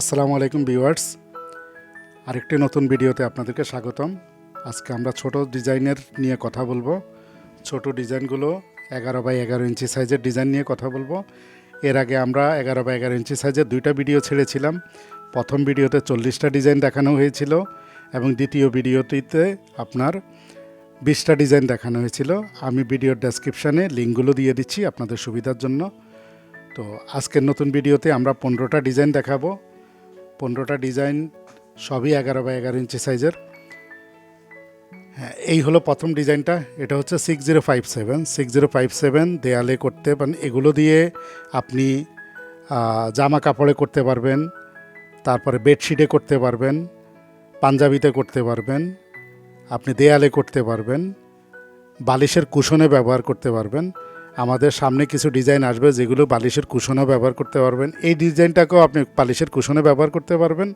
আসসালামু আলাইকুম ভিউয়ার্স। আরেকটি নতুন ভিডিওতে আপনাদেরকে স্বাগতম। আজকে আমরা ছোট ডিজাইনের নিয়ে কথা বলব। ছোট ডিজাইনগুলো এগারো বাই এগারো ইঞ্চি সাইজের ডিজাইন নিয়ে কথা বলব। এর আগে আমরা এগারো বাই এগারো ইঞ্চি সাইজের দুইটা ভিডিও ছেড়েছিলাম। প্রথম ভিডিওতে চল্লিশটা ডিজাইন দেখানো হয়েছিল এবং দ্বিতীয় ভিডিওটিতে আপনার বিশটা ডিজাইন দেখানো হয়েছিল। আমি ভিডিওর ডেসক্রিপশানে লিঙ্কগুলো দিয়ে দিচ্ছি আপনাদের সুবিধার জন্য। তো আজকের নতুন ভিডিওতে আমরা পনেরোটা ডিজাইন দেখাবো। পনেরোটা ডিজাইন সবই এগারো বাই এগারো ইঞ্চি সাইজের। হ্যাঁ এই হলো প্রথম ডিজাইনটা। এটা হচ্ছে six zero five seven six zero five seven দেয়ালে করতে পারেন এগুলো দিয়ে আপনি জামা কাপড়ে করতে পারবেন, তারপরে বেডশিটে করতে পারবেন, পাঞ্জাবিতে করতে পারবেন, আপনি দেয়ালে করতে পারবেন, বালিশের কুশনে ব্যবহার করতে পারবেন। আমাদের সামনে কিছু ডিজাইন আসবে যেগুলো বালিশের কুশনও ব্যবহার করতে পারবেন। এই ডিজাইনটাকেও আপনি বালিশের কুশনে ব্যবহার করতে পারবেন।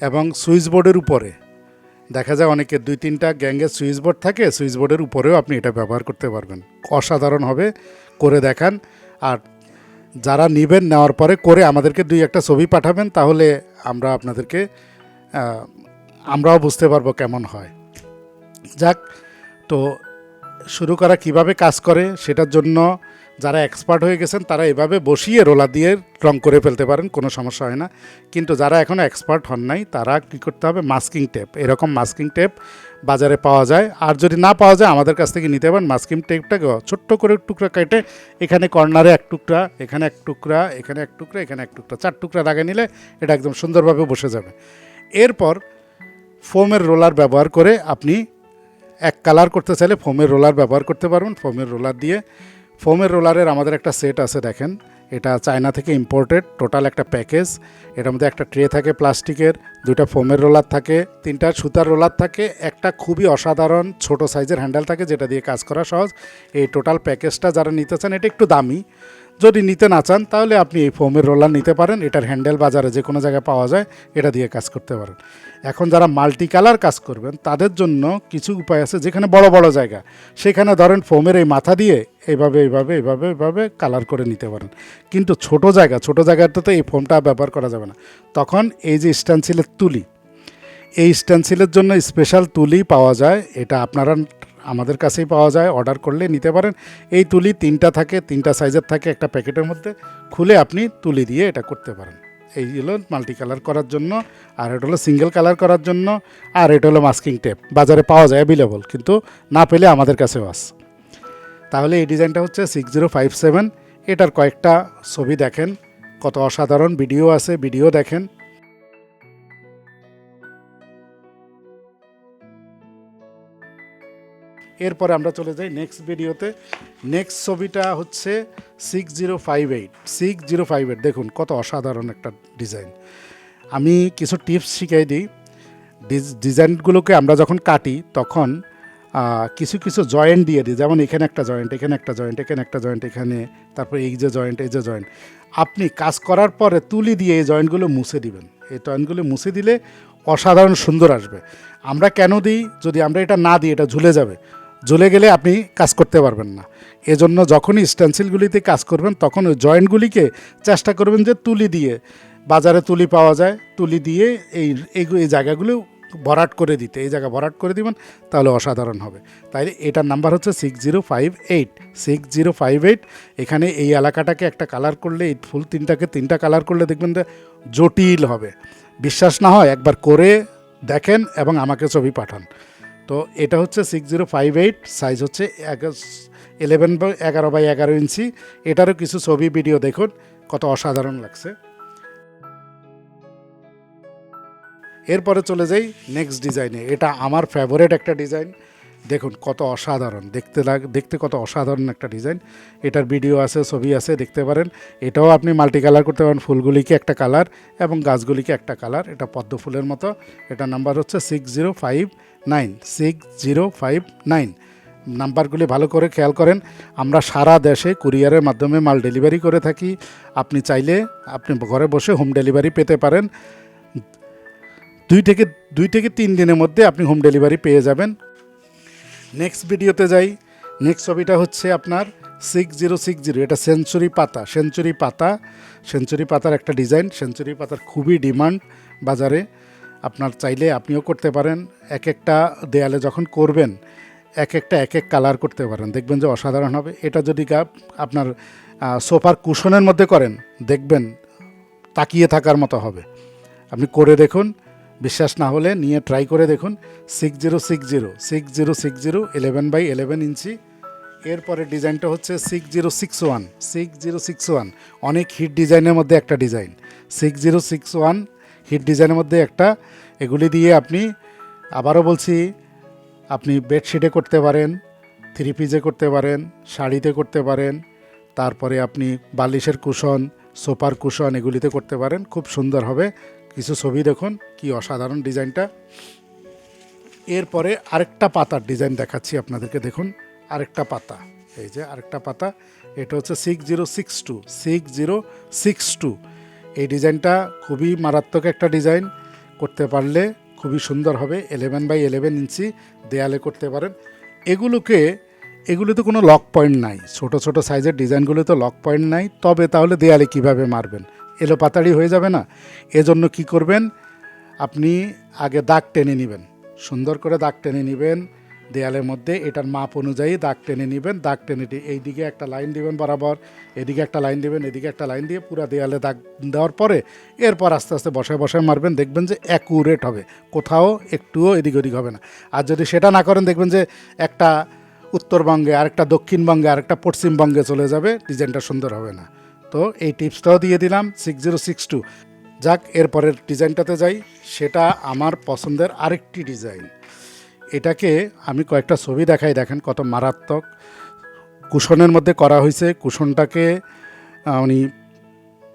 এবং সুইচ বোর্ডের উপরে, দেখা যায় অনেকের দুই তিনটা গ্যাঙ্গের সুইচ বোর্ড থাকে, সুইচ বোর্ডের উপরেও আপনি এটা ব্যবহার করতে পারবেন। অসাধারণ হবে করে দেখান। আর যারা নেবেন নেওয়ার পরে করে আমাদেরকে দুই একটা ছবি পাঠাবেন, তাহলে আমরা আপনাদেরকে আমরাও বুঝতে পারব কেমন হয়। যাক, তো শুরু করা কীভাবে কাজ করে সেটার জন্য যারা এক্সপার্ট হয়ে গেছেন, তারা এভাবে বসিয়ে রোলার দিয়ে রং করে ফেলতে পারেন, কোনো সমস্যা হয় না। কিন্তু যারা এখনও এক্সপার্ট হন নাই, তারা কী করতে হবে? মাস্কিং টেপ এরকম মাস্কিং টেপ বাজারে পাওয়া যায়। আর যদি না পাওয়া যায়, আমাদের কাছ থেকে নিতে পারেন মাস্কিং টেপটাকে ছোট্ট করে টুকরা কেটে এখানে কর্নারে এক টুকরা, এখানে এক টুকরা, এখানে এক টুকরা, এখানে এক টুকরা, চার টুকরা লাগিয়ে নিলে এটা একদম সুন্দরভাবে বসে যাবে। এরপর ফোমের রোলার ব্যবহার করে আপনি এক কালার করতে চাইলে ফোমের রোলার ব্যবহার করতে পারবেন, ফোমের রোলার দিয়ে। ফোমের রোলারের আমাদের একটা সেট আছে, দেখেন। এটা চায়না থেকে ইম্পোর্টেড টোটাল একটা প্যাকেজ এটার মধ্যে একটা ট্রে থাকে প্লাস্টিকের, দুইটা ফোমের রোলার থাকে, তিনটা সুতার রোলার থাকে, একটা খুবই অসাধারণ ছোট সাইজের হ্যান্ডেল থাকে, যেটা দিয়ে কাজ করা সহজ। এই টোটাল প্যাকেজটা যারা নিতে চান, এটা একটু দামি। যদি নিতে না চান, তাহলে আপনি এই ফোমের রোলার নিতে পারেন। এটার হ্যান্ডেল বাজারে যে কোনো জায়গায় পাওয়া যায়, এটা দিয়ে কাজ করতে পারেন। এখন যারা মাল্টি কালার কাজ করবেন, তাদের জন্য কিছু উপায় আছে, যেখানে বড় বড় জায়গা। সেখানে ধরেন ফোমের এই মাথা দিয়ে এইভাবে এইভাবে এইভাবে এইভাবে কালার করে নিতে পারেন। কিন্তু ছোট জায়গা, ছোট জায়গাটাতে এই ফোমটা ব্যবহার করা যাবে না। তখন এই যে স্ট্যান্সিলের তুলি, এই স্ট্যান্সিলের জন্য স্পেশাল তুলি পাওয়া যায়। এটা আপনারা আমাদের কাছেই পাওয়া যায় অর্ডার করলে নিতে পারেন। এই তুলি তিনটা থাকে, তিনটা সাইজের থাকে একটা প্যাকেটের মধ্যে, খুলে আপনি তুলি দিয়ে এটা করতে পারেন। এই হলো মাল্টি কালার করার জন্য, আর এটা হলো সিঙ্গেল কালার করার জন্য, আর এটা হলো মাস্কিং টেপ বাজারে পাওয়া যায় অ্যাভেলেবল কিন্তু না পেলে আমাদের কাছেও আছে। তাহলে এই ডিজাইনটা হচ্ছে সিক্স জিরো ফাইভ সেভেন এটার কয়েকটা ছবি দেখেন, কত অসাধারণ ভিডিও আছে ভিডিও দেখেন। এরপরে আমরা চলে যাই নেক্সট ভিডিওতে নেক্সট ছবিটা হচ্ছে six zero five eight six zero five eight দেখুন, কত অসাধারণ একটা ডিজাইন আমি কিছু টিপস শিখাই দিই। ডিজাইনগুলোকে আমরা যখন কাটি, তখন কিছু কিছু জয়েন্ট দিয়ে দিই। যেমন এখানে একটা জয়েন্ট এখানে একটা জয়েন্ট এখানে একটা জয়েন্ট এখানে, তারপর এই যে জয়েন্ট এই যে জয়েন্ট আপনি কাজ করার পরে তুলি দিয়ে এই জয়েন্টগুলো মুছে দিবেন। এই জয়েন্টগুলো মুছে দিলে অসাধারণ সুন্দর আসবে। আমরা কেন দিই? যদি আমরা এটা না দিই, এটা ঝুলে যাবে। ঝুলে গেলে আপনি কাজ করতে পারবেন না। এজন্য যখনই স্টেন্সিলগুলিতে কাজ করবেন, তখন ওই জয়েন্টগুলিকে চেষ্টা করবেন যে তুলি দিয়ে, বাজারে তুলি পাওয়া যায়, তুলি দিয়ে এই এই জায়গাগুলো ভরাট করে দিতে। এই জায়গা ভরাট করে দিবেন, তাহলে অসাধারণ হবে। তাই এটার নাম্বার হচ্ছে six zero five eight six zero five eight এখানে এই এলাকাটাকে একটা কালার করলে, এই ফুল তিনটাকে তিনটা কালার করলে দেখবেন যে জটিল হবে। বিশ্বাস না হয় একবার করে দেখেন এবং আমাকে ছবি পাঠান। তো এটা হচ্ছে six zero five eight size হচ্ছে ইলেভেন বাই এগারো বাই এগারো ইঞ্চি। এটারও কিছু ছবি ভিডিও দেখুন, কত অসাধারণ লাগছে। এরপরে চলে যাই নেক্সট ডিজাইনে এটা আমার ফেভারেট একটা ডিজাইন দেখুন, কত অসাধারণ। দেখতে লাগ, দেখতে কত অসাধারণ একটা ডিজাইন। এটার ভিডিও আছে, ছবি আছে, দেখতে পারেন। এটাও আপনি মাল্টি কালার করতে পারেন, ফুলগুলিকে একটা কালার এবং গাছগুলিকে একটা কালার। এটা পদ্ম ফুলের মতো। এটা নাম্বার হচ্ছে six zero five nine six zero five nine নাম্বারগুলি ভালো করে খেয়াল করেন। আমরা সারা দেশে কুরিয়ারের মাধ্যমে মাল ডেলিভারি করে থাকি। আপনি চাইলে আপনি ঘরে বসে হোম ডেলিভারি পেতে পারেন। দুই থেকে দুই থেকে তিন দিনের মধ্যে আপনি হোম ডেলিভারি পেয়ে যাবেন। নেক্সট ভিডিওতে যাই। নেক্সট ছবিটা হচ্ছে আপনার সিক্স জিরো সিক্স জিরো এটা সেঞ্চুরি পাতা সেঞ্চুরি পাতা। সেঞ্চুরি পাতার একটা ডিজাইন সেঞ্চুরি পাতার খুবই ডিমান্ড বাজারে। আপনার চাইলে আপনিও করতে পারেন। এক একটা দেয়ালে যখন করবেন, এক একটা, এক এক কালার করতে পারেন। দেখবেন যে অসাধারণ হবে। এটা যদি আপনার সোফার কুশনের মধ্যে করেন, দেখবেন তাকিয়ে থাকার মতো হবে। আপনি করে দেখুন। বিশ্বাস না হলে নিয়ে ট্রাই করে দেখুন। Six zero six zero six zero six zero eleven by eleven ইঞ্চি। এরপরে ডিজাইনটা হচ্ছে six zero six one six zero six one অনেক হিট ডিজাইনের মধ্যে একটা design six zero six one hit ডিজাইনের মধ্যে একটা। এগুলি দিয়ে আপনি, আবারও বলছি, আপনি বেডশিটে করতে পারেন থ্রি পিজে করতে পারেন, শাড়িতে করতে পারেন, তারপরে আপনি বালিশের কুশন সোফার কুশন এগুলিতে করতে পারেন। খুব সুন্দর হবে। কিছু ছবি দেখুন, কি অসাধারণ ডিজাইনটা। এরপরে আরেকটা পাতার ডিজাইন দেখাচ্ছি আপনাদেরকে, দেখুন, আরেকটা পাতা। এই যে আরেকটা পাতা, এটা হচ্ছে six zero six two, six zero six two. এই ডিজাইনটা খুবই মারাত্মক একটা ডিজাইন, করতে পারলে খুবই সুন্দর হবে এলেভেন বাই এলেভেন ইঞ্চি দেয়ালে করতে পারেন। এগুলোকে, এগুলোতে কোনো লক পয়েন্ট নাই, ছোট ছোট সাইজের ডিজাইনগুলোতে লক পয়েন্ট নাই, তবে তাহলে দেয়ালে কীভাবে মারবেন? এলো পাতাড়ি হয়ে যাবে না? এজন্য কি করবেন? আপনি আগে দাগ টেনে নেবেন। সুন্দর করে দাগ টেনে নেবেন। দেয়ালের মধ্যে এটার মাপ অনুযায়ী দাগ টেনে নেবেন। দাগ টেনে এইদিকে একটা লাইন দিবেন বরাবর, এদিকে একটা লাইন দিবেন, এদিকে একটা লাইন দিয়ে পুরো দেয়ালে দাগ দেওয়ার পরে এরপর আস্তে আস্তে বসায় বসায় মারবেন। দেখবেন যে অ্যাকুরেট হবে। কোথাও একটুও এদিক ওদিক হবে না। আর যদি সেটা না করেন, দেখবেন যে একটা উত্তরবঙ্গে আরেকটা দক্ষিণবঙ্গে আরেকটা পশ্চিমবঙ্গে চলে যাবে। ডিজাইনটা সুন্দর হবে না। তো এই টিপসটাও দিয়ে দিলাম সিক্স জিরো সিক্স টু যাক, এরপরের ডিজাইনটাতে যাই। সেটা আমার পছন্দের আরেকটি ডিজাইন। এটাকে আমি কয়েকটা ছবি দেখাই, দেখেন কত মারাত্মক। কুশনের মধ্যে করা হয়েছে কুশনটাকে মানে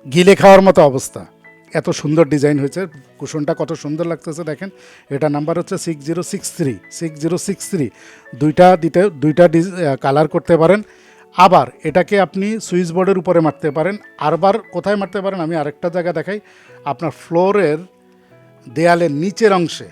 গিলে খাওয়ার মতো অবস্থা। এত সুন্দর ডিজাইন হয়েছে। কুশনটা কত সুন্দর লাগতেছে, দেখেন। এটা নাম্বার হচ্ছে six zero six three six zero six three দুইটা দিতে, দুইটা কালার করতে পারেন। আবার এটাকে আপনি সুইচ বোর্ডের উপরে মারতে পারেন। আরবার কোথায় মারতে পারেন আমি আরেকটা জায়গা দেখাই। আপনার ফ্লোরের দেয়ালের নিচের অংশে,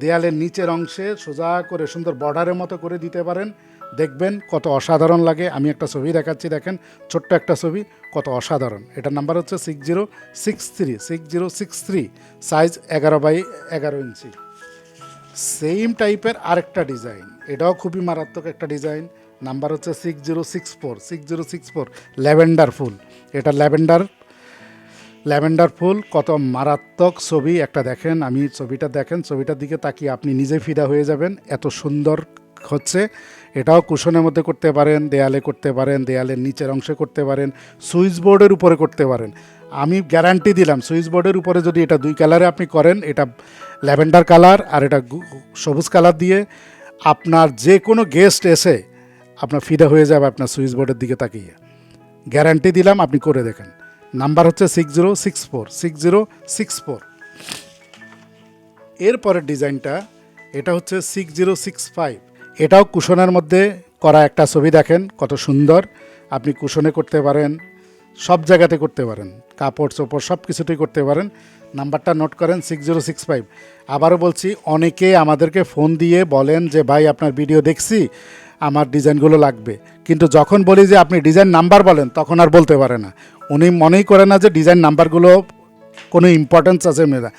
দেয়ালের নিচের অংশে সোজা করে সুন্দর বর্ডারের মতো করে দিতে পারেন। দেখবেন কত অসাধারণ লাগে। আমি একটা ছবি দেখাচ্ছি, দেখেন, ছোট্ট একটা ছবি, কত অসাধারণ। এটার নাম্বার হচ্ছে six zero six three six zero six three size এগারো বাই এগারো ইঞ্চি। সেম টাইপের আরেকটা ডিজাইন এটাও খুবই মারাত্মক একটা ডিজাইন নাম্বার হচ্ছে six zero six four six zero six four lavender ফুল। এটা ল্যাভেন্ডার ল্যাভেন্ডার ফুল, কত মারাত্মক ছবি একটা দেখেন, আমি ছবিটা দেখেন, ছবিটার দিকে তাকিয়ে আপনি নিজে ফিদা হয়ে যাবেন, এত সুন্দর হচ্ছে। এটাও কুশনের মধ্যে করতে পারেন, দেয়ালে করতে পারেন, দেয়ালের নিচের অংশে করতে পারেন, সুইচ বোর্ডের উপরে করতে পারেন। আমি গ্যারান্টি দিলাম, সুইচ বোর্ডের উপরে যদি এটা দুই কালারে আপনি করেন, এটা ল্যাভেন্ডার কালার আর এটা সবুজ কালার দিয়ে আপনার যে কোনো গেস্ট এসে আপনার ফিদা হয়ে যাবে আপনার সুইচ বোর্ডের দিকে তাকিয়ে। গ্যারান্টি দিলাম, আপনি করে দেখেন। নাম্বার হচ্ছে six zero six four six zero six four এরপরের ডিজাইনটা, এটা হচ্ছে সিক্স জিরো সিক্স ফাইভ এটাও কুশনের মধ্যে করা একটা ছবি দেখেন, কত সুন্দর। আপনি কুশনে করতে পারেন, সব জায়গাতে করতে পারেন। কাপড় চোপড় সব কিছুতেই করতে পারেন। নাম্বারটা নোট করেন সিক্স জিরো সিক্স ফাইভ আবারও বলছি, অনেকে আমাদেরকে ফোন দিয়ে বলেন যে, ভাই, আপনার ভিডিও দেখছি। আমার ডিজাইনগুলো লাগবে। কিন্তু যখন বলি যে আপনি ডিজাইন নাম্বার বলেন, তখন আর বলতে পারে না। উনি মনেই করে না যে ডিজাইন নাম্বারগুলো কোনো ইম্পর্টেন্স আছে মেয়েরা।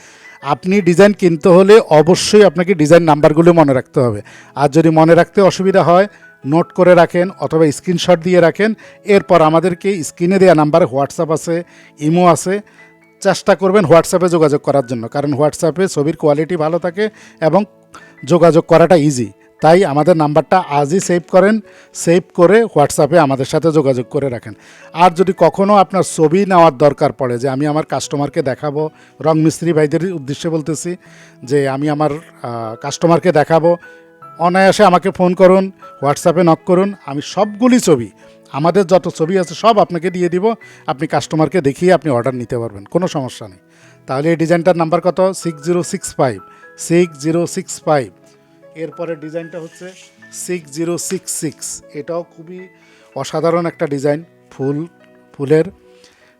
আপনি ডিজাইন কিনতে হলে অবশ্যই আপনাকে ডিজাইন নাম্বারগুলো মনে রাখতে হবে। আর যদি মনে রাখতে অসুবিধা হয় নোট করে রাখেন অথবা স্ক্রিনশট দিয়ে রাখেন। এরপর আমাদেরকে স্ক্রিনে দেওয়া নাম্বারে হোয়াটসঅ্যাপ আছে ইমো আছে। চেষ্টা করবেন হোয়াটসঅ্যাপে যোগাযোগ করার জন্য। কারণ হোয়াটসঅ্যাপে ছবির কোয়ালিটি ভালো থাকে এবং যোগাযোগ করাটা ইজি তাই আমাদের নাম্বারটা আজই সেভ করেন, সেভ করে হোয়াটসঅ্যাপে আমাদের সাথে যোগাযোগ করে রাখেন। আর যদি কখনও আপনার ছবি নেওয়ার দরকার পড়ে, যে আমি আমার কাস্টমারকে দেখাবো, রং মিস্ত্রি ভাইদের উদ্দেশ্যে বলতেছি, যে আমি আমার কাস্টমারকে দেখাবো, অনায়াসে আমাকে ফোন করুন, হোয়াটসঅ্যাপে নক করুন, আমি সবগুলি ছবি, আমাদের যত ছবি আছে সব আপনাকে দিয়ে দিব, আপনি কাস্টমারকে দেখিয়ে আপনি অর্ডার নিতে পারবেন, কোনো সমস্যা নেই। তাহলে এই ডিজাইনটার নাম্বার কত? Six zero six five six zero six five এরপরে ডিজাইনটা হচ্ছে সিক্স জিরো সিক্স সিক্স এটাও খুবই অসাধারণ একটা ডিজাইন, ফুল, ফুলের।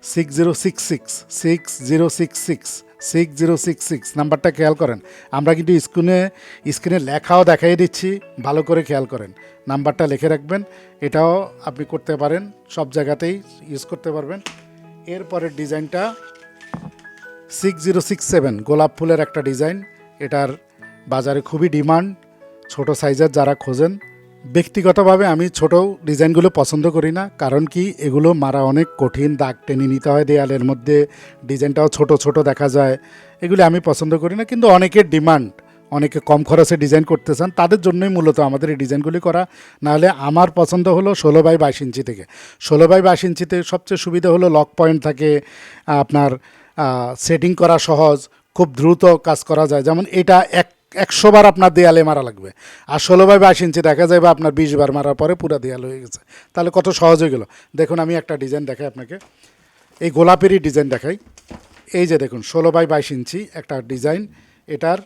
Six zero six six six zero six six six zero six six নাম্বারটা খেয়াল করেন, আমরা কিন্তু স্ক্রিনে স্ক্রিনে লেখাও দেখাই দিচ্ছি, ভালো করে খেয়াল করেন। নাম্বারটা লিখে রাখবেন, এটাও আপনি করতে পারেন, সব জায়গাতেই ইউজ করতে পারবেন। এরপরের ডিজাইনটা সিক্স জিরো সিক্স সেভেন গোলাপ ফুলের একটা ডিজাইন, এটার বাজারে খুবই ডিমান্ড। ছোট সাইজের যারা খোঁজেন, ব্যক্তিগতভাবে আমি ছোট ডিজাইনগুলো পছন্দ করি না, কারণ কি এগুলো মারা অনেক কঠিন, দাগ টেনে নিতে হয় দেয়ালের মধ্যে, ডিজাইনটাও ছোট ছোট দেখা যায়, এগুলি আমি পছন্দ করি না, কিন্তু অনেকের ডিমান্ড, অনেকে কম খরচে ডিজাইন করতে চান, তাদের জন্যই মূলত আমাদের এই ডিজাইনগুলি করা, নাহলে আমার পছন্দ হলো ষোলো বাই বাইশ ইঞ্চি থেকে। ষোলো বাই বাইশ ইঞ্চিতে সবচেয়ে সুবিধা হলো লক পয়েন্ট থাকে, আপনার সেটিং করা সহজ, খুব দ্রুত কাজ করা যায়, যেমন এটা এক একশো বার আপনার দেয়ালে মারা লাগবে। আর ষোলো বাই বাইশ ইঞ্চি দেখা যাবে আপনার বিশ বার মারার পরে পুরো দেয়াল হয়ে গেছে। তাহলে কত সহজ হয়ে গেল? দেখুন, আমি একটা ডিজাইন দেখাই আপনাকে। এই গোলাপেরই ডিজাইন দেখাই। এই যে দেখুন, ষোলো বাই বাইশ ইঞ্চি একটা ডিজাইন। এটার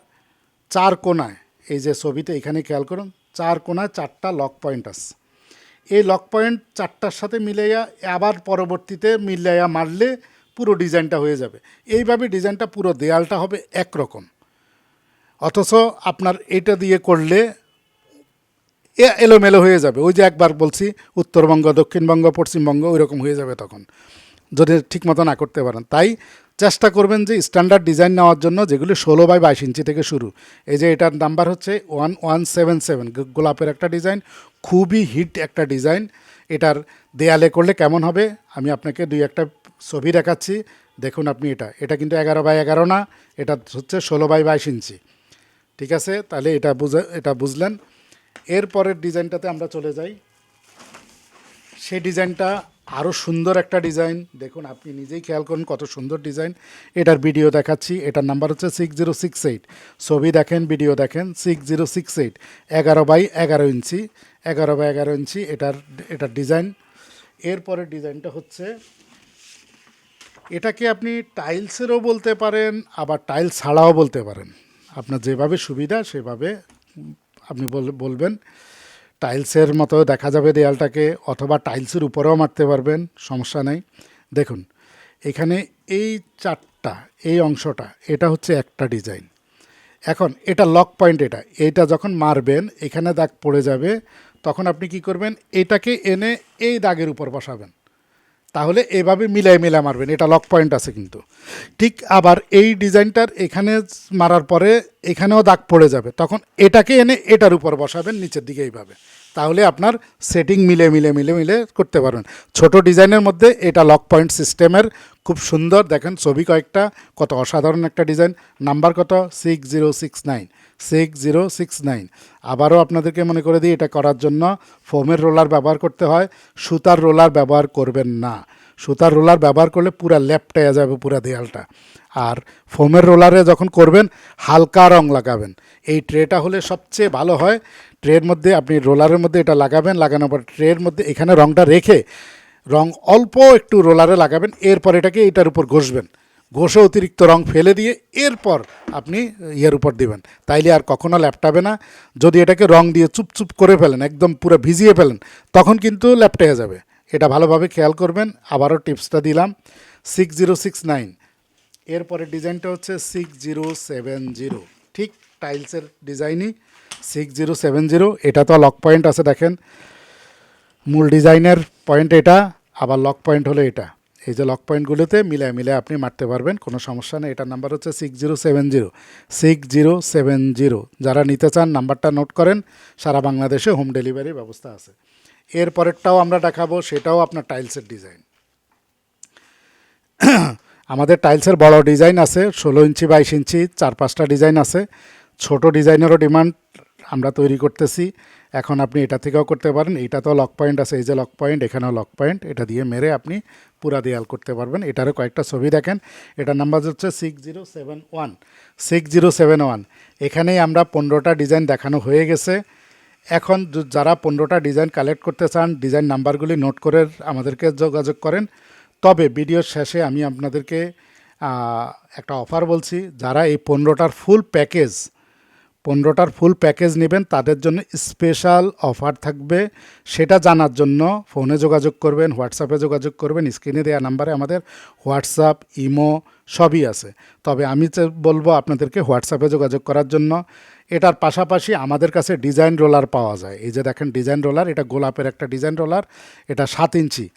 চার কোনায়, এই যে ছবিতে এখানে খেয়াল করুন, চার কোনায় চারটা লক পয়েন্ট আছে। এই লক পয়েন্ট চারটার সাথে মিলাইয়া আবার পরবর্তীতে মিলাইয়া মারলে পুরো ডিজাইনটা হয়ে যাবে। এইভাবে ডিজাইনটা পুরো দেয়ালটা হবে একরকম। অথচ আপনার এটা দিয়ে করলে এ এলোমেলো হয়ে যাবে। ওই যে একবার বলছি, উত্তরবঙ্গ, দক্ষিণবঙ্গ, পশ্চিমবঙ্গ ওই রকম হয়ে যাবে তখন। যদি ঠিকমতো না করতে পারেন। তাই চেষ্টা করবেন যে স্ট্যান্ডার্ড ডিজাইন নেওয়ার জন্য যেগুলি ষোলো বাই বাইশ ইঞ্চি থেকে শুরু। এই যে এটার নাম্বার হচ্ছে ওয়ান ওয়ান সেভেন সেভেন গোলাপের একটা ডিজাইন খুবই হিট একটা ডিজাইন এটার দেয়ালে করলে কেমন হবে? আমি আপনাকে দুই একটা ছবি দেখাচ্ছি। দেখুন আপনি এটা। এটা কিন্তু এগারো বাই এগারো না, এটা হচ্ছে ষোলো বাই বাইশ ইঞ্চি। ঠিক আছে? তাহলে এটা বুঝে, এটা বুঝলেন। এরপরের ডিজাইনটাতে আমরা চলে যাই। সেই ডিজাইনটা আরও সুন্দর একটা ডিজাইন। দেখুন, আপনি নিজেই খেয়াল করুন কত সুন্দর ডিজাইন। এটার ভিডিও দেখাচ্ছি। এটার নাম্বার হচ্ছে সিক্স জিরো সিক্স এইট ছবি দেখেন, ভিডিও দেখেন। সিক্স জিরো সিক্স এইট এগারো বাই এগারো ইঞ্চি। এগারো বাই এগারো ইঞ্চি, এটার এটার ডিজাইন। এরপরের ডিজাইনটা হচ্ছে, এটাকে আপনি টাইলসেরও বলতে পারেন, আবার টাইলস ছাড়াও বলতে পারেন। আপনার যেভাবে সুবিধা, সেভাবে আপনি বল- বলবেন। টাইলসের মতো দেখা যাবে দেয়ালটাকে, অথবা টাইলসের উপরেও মারতে পারবেন, সমস্যা নেই। দেখুন, এখানে এই চারটা, এই অংশটা, এটা হচ্ছে একটা ডিজাইন। এখন, এটা লক পয়েন্ট এটা, এইটা যখন মারবেন, এখানে দাগ পড়ে যাবে, তখন আপনি কি করবেন, এটাকে এনে এই দাগের উপর বসাবেন। তাহলে এভাবে মিলাই মিলাই মারবেন, এটা লক পয়েন্ট আছে কিন্তু। ঠিক আবার এই ডিজাইনটার এখানে মারার পরে এখানেও দাগ পড়ে যাবে, তখন এটাকে এনে এটার উপর বসাবেন, নিচের দিকে এইভাবে। তাহলে আপনার সেটিং মিলে মিলে মিলে মিলে করতে পারবেন। ছোট ডিজাইনের মধ্যে এটা লক পয়েন্ট সিস্টেমের খুব সুন্দর, দেখেন ছবি কয়েকটা, কত অসাধারণ একটা ডিজাইন, নাম্বার কত? Six zero six nine six zero six nine আবারও আপনাদেরকে মনে করে দিই, এটা করার জন্য ফোমের রোলার ব্যবহার করতে হয়, সুতার রোলার ব্যবহার করবেন না। সুতার রোলার ব্যবহার করলে পুরা ল্যাপটাইয়া যাবে, পুরা দেয়ালটা। আর ফোমের রোলারে যখন করবেন, হালকা রং লাগাবেন। এই ট্রেটা হলে সবচেয়ে ভালো হয়, ট্রের মধ্যে আপনি রোলারের মধ্যে এটা লাগাবেন, লাগানোর পর ট্রের মধ্যে এখানে রংটা রেখে, রং অল্প একটু রোলারে লাগাবেন, এরপর এটাকে এটার উপর ঘষবেন। ঘষে অতিরিক্ত রং ফেলে দিয়ে এরপর আপনি ইয়ের উপর দিবেন। তাইলে আর কখনো ল্যাপটাবে না। যদি এটাকে রং দিয়ে চুপচুপ করে ফেলেন, একদম পুরো ভিজিয়ে ফেলেন, তখন কিন্তু ল্যাপটেয়ে যাবে। এটা ভালোভাবে খেয়াল করবেন। আবারও টিপসটা দিলাম। সিক্স জিরো সিক্স নাইন এরপরে ডিজাইনটা হচ্ছে সিক্স জিরো সেভেন জিরো ঠিক টাইলসের ডিজাইনই সিক্স জিরো সেভেন জিরো এটা তো লক পয়েন্ট আছে, দেখেন। মূল ডিজাইনের পয়েন্ট এটা, আবার লক পয়েন্ট হলো এটা। এই যে লক পয়েন্টগুলোতে মিলায় মিলায় আপনি মারতে পারবেন, কোনো সমস্যা নেই। এটার নাম্বার হচ্ছে six zero seven zero six zero seven zero যারা নিতে চান নাম্বারটা নোট করেন, সারা বাংলাদেশে হোম ডেলিভারি ব্যবস্থা আছে। এর পরেরটাও আমরা দেখাবো, সেটাও আপনার টাইলসের ডিজাইন আমাদের টাইলসের বড় ডিজাইন আছে, ষোলো ইঞ্চি বাইশ ইঞ্চি, চার পাঁচটা ডিজাইন আছে। ছোট ডিজাইনেরও ডিমান্ড আমরা তৈরি করতেছি। এখন আপনি এটা থেকেও করতে পারেন। এটা তো লক পয়েন্ট আছে। এই যে লক পয়েন্ট, এখানেও লক পয়েন্ট। এটা দিয়ে মেরে আপনি পুরা দেয়াল করতে পারবেন। এটারও কয়েকটা ছবি দেখেন। এটার নাম্বার হচ্ছে six zero seven one six zero seven one এখানেই আমরা পনেরোটা ডিজাইন দেখানো হয়ে গেছে। এখন যারা পনেরোটা ডিজাইন কালেক্ট করতে চান, ডিজাইন নাম্বারগুলি নোট করে আমাদেরকে যোগাযোগ করেন। তবে ভিডিওর শেষে আমি আপনাদেরকে একটা অফার বলছি। যারা এই পনেরোটার ফুল প্যাকেজ পনেরোটার ফুল প্যাকেজ নেবেন, তাদের জন্য স্পেশাল অফার থাকবে। সেটা জানার জন্য ফোনে যোগাযোগ করবেন হোয়াটসঅ্যাপে যোগাযোগ করবেন স্ক্রিনে দেওয়া নাম্বারে আমাদের হোয়াটসঅ্যাপ ইমো সবই আছে। তবে আমি বলব আপনাদেরকে হোয়াটসঅ্যাপে যোগাযোগ করার জন্য এটার পাশাপাশি আমাদের কাছে ডিজাইন রোলার পাওয়া যায়। এই যে দেখেন ডিজাইন রোলার, এটা গোলাপের একটা ডিজাইন রোলার, এটা সাত ইঞ্চি।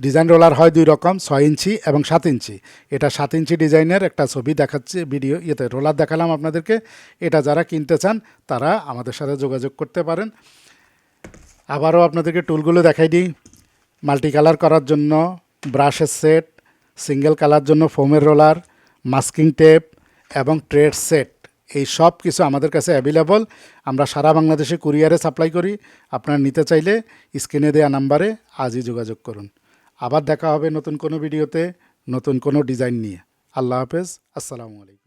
ডিজাইন রোলার হয় দুই রকম, ছয় ইঞ্চি এবং সাত ইঞ্চি। এটা সাত ইঞ্চি ডিজাইনের একটা ছবি দেখাচ্ছে, ভিডিও ইয়েতে রোলার দেখালাম আপনাদেরকে। এটা যারা কিনতে চান, তারা আমাদের সাথে যোগাযোগ করতে পারেন। আবারও আপনাদেরকে টুলগুলো দেখাই দিই। মাল্টি কালার করার জন্য, ব্রাশের সেট, সিঙ্গেল কালার জন্য ফোমের রোলার, মাস্কিং টেপ এবং ট্রেড সেট। এই সব কিছু আমাদের কাছে অ্যাভেলেবল আমরা সারা বাংলাদেশে কুরিয়ারে সাপ্লাই করি। আপনারা নিতে চাইলে স্ক্রিনে দেওয়া নাম্বারে আজই যোগাযোগ করুন। আবার দেখা হবে নতুন কোনো ভিডিওতে নতুন কোনো ডিজাইন নিয়ে। আল্লাহ হাফেজ। আসসালামু আলাইকুম।